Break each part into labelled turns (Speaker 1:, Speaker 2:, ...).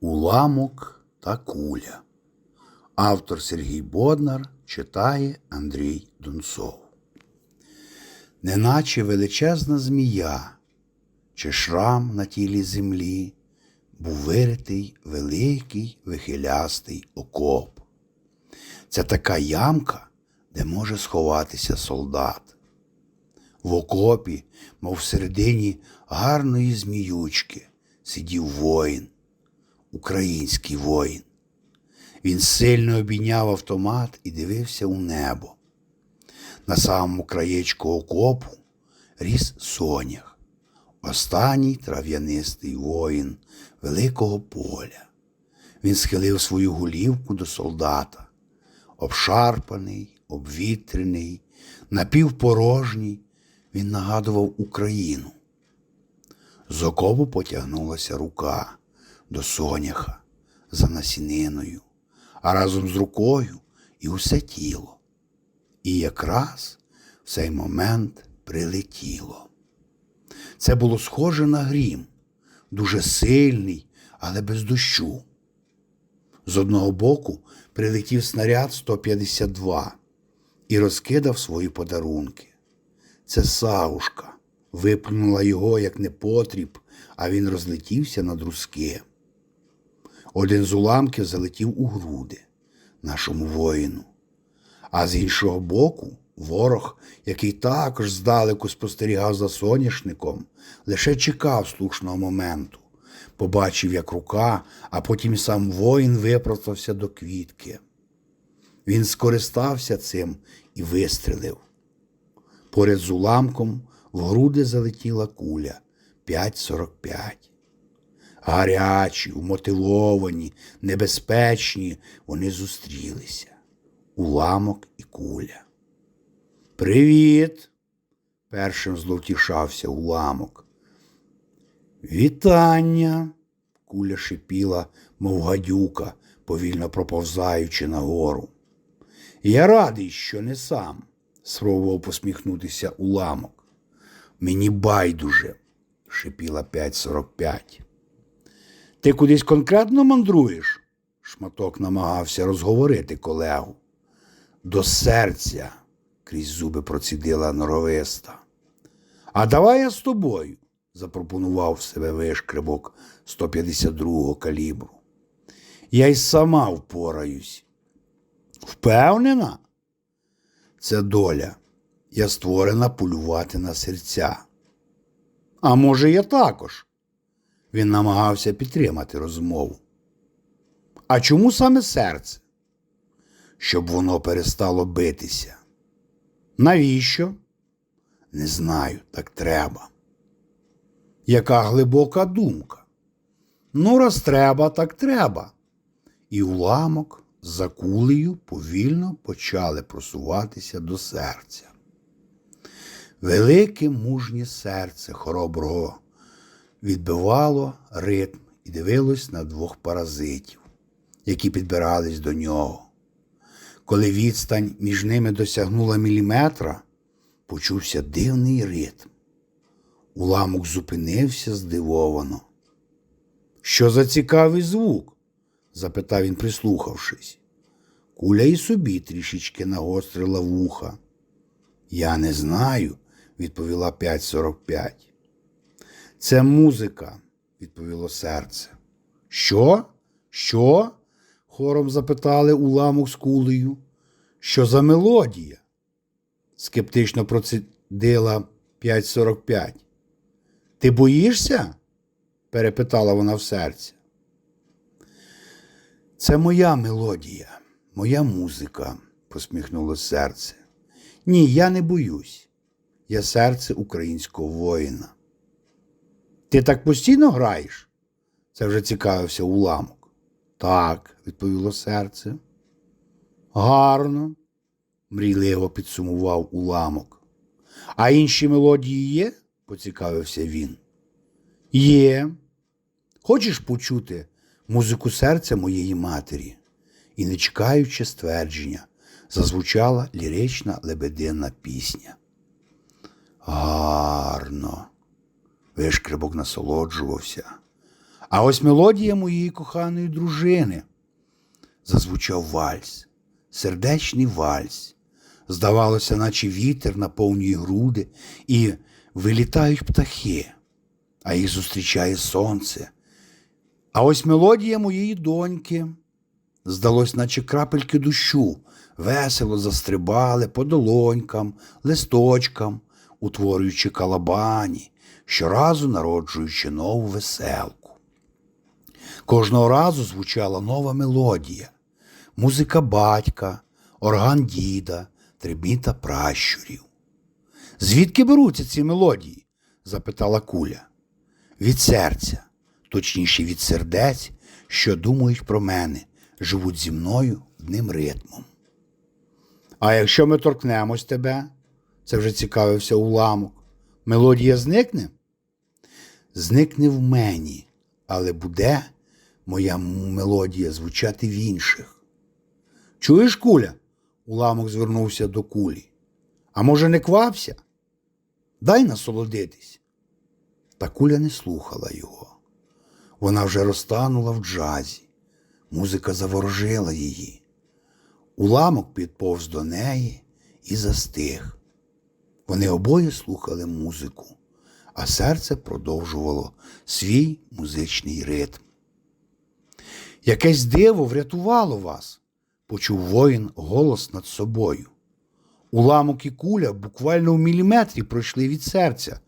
Speaker 1: Уламок та куля. Автор Сергій Боднар читає Андрій Дунцов. Неначе величезна змія чи шрам на тілі землі був виритий великий вихилястий окоп. Це така ямка, де може сховатися солдат. В окопі, мов всередині гарної зміючки, сидів воїн, український воїн. Він сильно обійняв автомат і дивився у небо. На самому краєчку окопу ріс сонях, останній трав'янистий воїн великого поля. Він схилив свою голівку до солдата, обшарпаний, обвітрений, напівпорожній, він нагадував Україну. З окопу потягнулася рука до соняха за насіниною, а разом з рукою і усе тіло. І якраз в цей момент прилетіло. Це було схоже на грім, дуже сильний, але без дощу. З одного боку прилетів снаряд 152 і розкидав свої подарунки. Це савушка виплюнула його як непотріб, а він розлетівся на друзки. Один з уламків залетів у груди нашому воїну. А з іншого боку, ворог, який також здалеку спостерігав за соняшником, лише чекав слушного моменту, побачив, як рука, а потім сам воїн випростався до квітки. Він скористався цим і вистрелив. Поряд з уламком в груди залетіла куля 5,45. Гарячі, умотивовані, небезпечні, вони зустрілися. Уламок і куля. Привіт! першим зловтішався уламок. Вітання. Куля шипіла, мов гадюка, повільно проповзаючи нагору. Я радий, що не сам, спробував посміхнутися уламок. Мені байдуже, шипіла 545. Ти кудись конкретно мандруєш? Шматок намагався розговорити колегу. До серця, крізь зуби процідила норовиста. А давай я з тобою, запропонував себе вишкребок 152-го калібру. Я й сама впораюсь. Впевнена? Це доля. Я створена полювати на серця. А може, я також? Він намагався підтримати розмову. А чому саме серце? Щоб воно перестало битися. Навіщо? Не знаю, так треба. Яка глибока думка? Ну, раз треба, так треба. І уламок за кулею повільно почали просуватися до серця. Велике мужнє серце хороброго відбивало ритм і дивилось на двох паразитів, які підбирались до нього. Коли відстань між ними досягнула міліметра, почувся дивний ритм. Уламок зупинився здивовано. Що за цікавий звук? запитав він, прислухавшись. Куля і собі трішечки нагострила вуха. Я не знаю, відповіла 5.45. Це музика, відповіло серце. Що? Що? хором запитали уламок з кулею. Що за мелодія? скептично процідила 5.45. Ти боїшся? перепитала вона в серці. Це моя мелодія, моя музика, посміхнуло серце. Ні, я не боюсь. Я серце українського воїна. Ти так постійно граєш? Це вже цікавився уламок. Так, відповіло серце. Гарно, мрійливо підсумував уламок. А інші мелодії є? поцікавився він. Є. Хочеш почути музику серця моєї матері? І, не чекаючи ствердження, зазвучала лірична лебединна пісня. Гарно. Вишкребок насолоджувався, А ось мелодія моєї коханої дружини. Зазвучав вальс, сердечний вальс. Здавалося, наче вітер наповнює груди, і вилітають птахи, а їх зустрічає сонце. А ось мелодія моєї доньки. Здалось, наче крапельки дощу, весело застрибали по долонькам, листочкам, утворюючи калабані, щоразу народжуючи нову веселку. Кожного разу звучала нова мелодія, музика батька, орган діда, трибіта пращурів. Звідки беруться ці мелодії? запитала куля. Від серця, точніше від сердець, що думають про мене, живуть зі мною одним ритмом. А якщо ми торкнемось тебе, це вже цікавився уламок, мелодія зникне? Зникне в мені, але буде моя мелодія звучати в інших. Чуєш, куля? Уламок звернувся до кулі. А може, не квапся? Дай насолодитись. Та куля не слухала його. Вона вже розтанула в джазі. Музика заворожила її. Уламок підповз до неї і застиг. Вони обоє слухали музику, а серце продовжувало свій музичний ритм. Якесь диво врятувало вас, почув воїн голос над собою. Уламок і куля буквально в міліметрі пройшли від серця,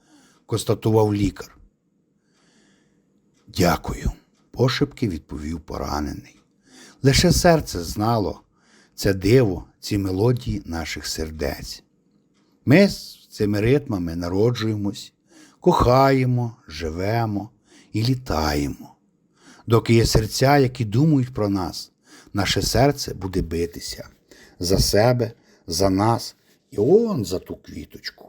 Speaker 1: констатував лікар. Дякую, пошепки відповів поранений. Лише серце знало це диво, ці мелодії наших сердець. Ми з цими ритмами народжуємось, кохаємо, живемо і літаємо. Доки є серця, які думають про нас, наше серце буде битися за себе, за нас і он за ту квіточку.